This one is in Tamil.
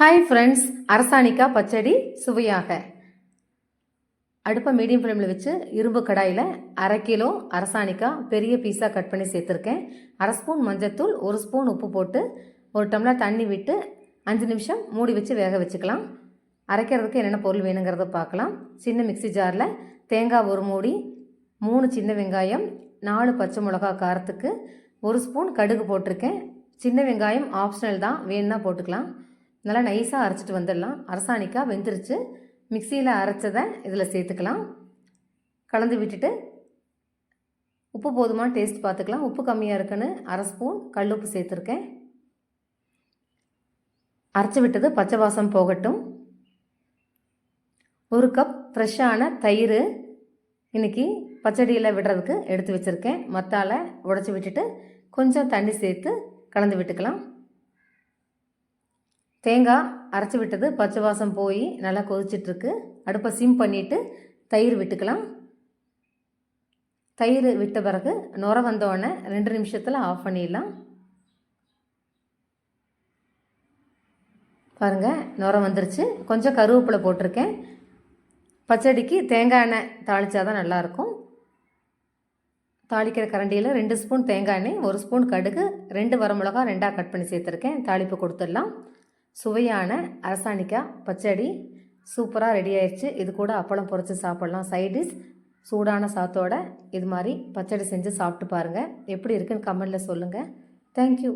ஹாய் ஃப்ரெண்ட்ஸ் அரசாணிக்கா பச்சடி சுவையாக. அடுப்பை மீடியம் ஃப்ளேமில் வச்சு இரும்பு கடாயில் அரை கிலோ அரசாணிக்கா பெரிய பீஸாக கட் பண்ணி சேர்த்துருக்கேன். அரை ஸ்பூன் மஞ்சத்தூள் ஒரு ஸ்பூன் உப்பு போட்டு ஒரு டம்ளர் தண்ணி விட்டு அஞ்சு நிமிஷம் மூடி வச்சு வேக வச்சுக்கலாம். அரைக்கிறதுக்கு என்னென்ன பொருள் வேணுங்கிறத பார்க்கலாம். சின்ன மிக்ஸி ஜாரில் தேங்காய் ஒரு மூடி மூணு சின்ன வெங்காயம் நாலு பச்சை மிளகா காரத்துக்கு ஒரு ஸ்பூன் கடுகு போட்டிருக்கேன். சின்ன வெங்காயம் ஆப்ஷனல் தான் வேணுன்னா போட்டுக்கலாம். நல்லா நைஸாக அரைச்சிட்டு வந்துடலாம். அரசாணிக்காய் வெந்துருச்சு. மிக்சியில் அரைச்சதை இதில் சேர்த்துக்கலாம். கலந்து விட்டுட்டு உப்பு போதுமா டேஸ்ட் பார்த்துக்கலாம். உப்பு கம்மியாக இருக்குன்னு அரை ஸ்பூன் கல் உப்பு சேர்த்துருக்கேன். அரைச்சி விட்டது பச்சை வாசம் போகட்டும். ஒரு கப் ஃப்ரெஷ்ஷான தயிர் இன்றைக்கி பச்சடியில் விடுறதுக்கு எடுத்து வச்சுருக்கேன். மத்தால உடச்சி விட்டுட்டு கொஞ்சம் தண்ணி சேர்த்து கலந்து விட்டுக்கலாம். தேங்காய் அரைச்சி விட்டது பச்சை வாசம் போய் நல்லா கொதிச்சிட்ருக்கு. அடுப்பை சிம் பண்ணிவிட்டு தயிர் விட்டுக்கலாம். தயிர் விட்ட பிறகு நுர வந்தோடனே ரெண்டு நிமிஷத்தில் ஆஃப் பண்ணிடலாம். பாருங்கள் நுர வந்துருச்சு. கொஞ்சம் கருவேப்பிலை போட்டிருக்கேன். பச்சடிக்கு தேங்காய் எண்ணெய் தாளித்தா தான் நல்லாயிருக்கும். தாளிக்கிற கரண்டியில் ரெண்டு ஸ்பூன் தேங்காய் எண்ணெய் ஒரு ஸ்பூன் கடுகு ரெண்டு வரமிளகா ரெண்டாக கட் பண்ணி சேர்த்துருக்கேன். தாளிப்பு கொடுத்துடலாம். சுவையான அரசாணிக்காய் பச்சடி சூப்பராக ரெடி ஆயிடுச்சு இது கூட அப்பளம் பொறிச்சு சாப்பிட்லாம். சைடிஷ் சூடான சாத்தோட இது மாதிரி பச்சடி செஞ்சு சாப்பிட்டு பாருங்கள் எப்படி இருக்குன்னு கமெண்டில் சொல்லுங்கள் தேங்க்யூ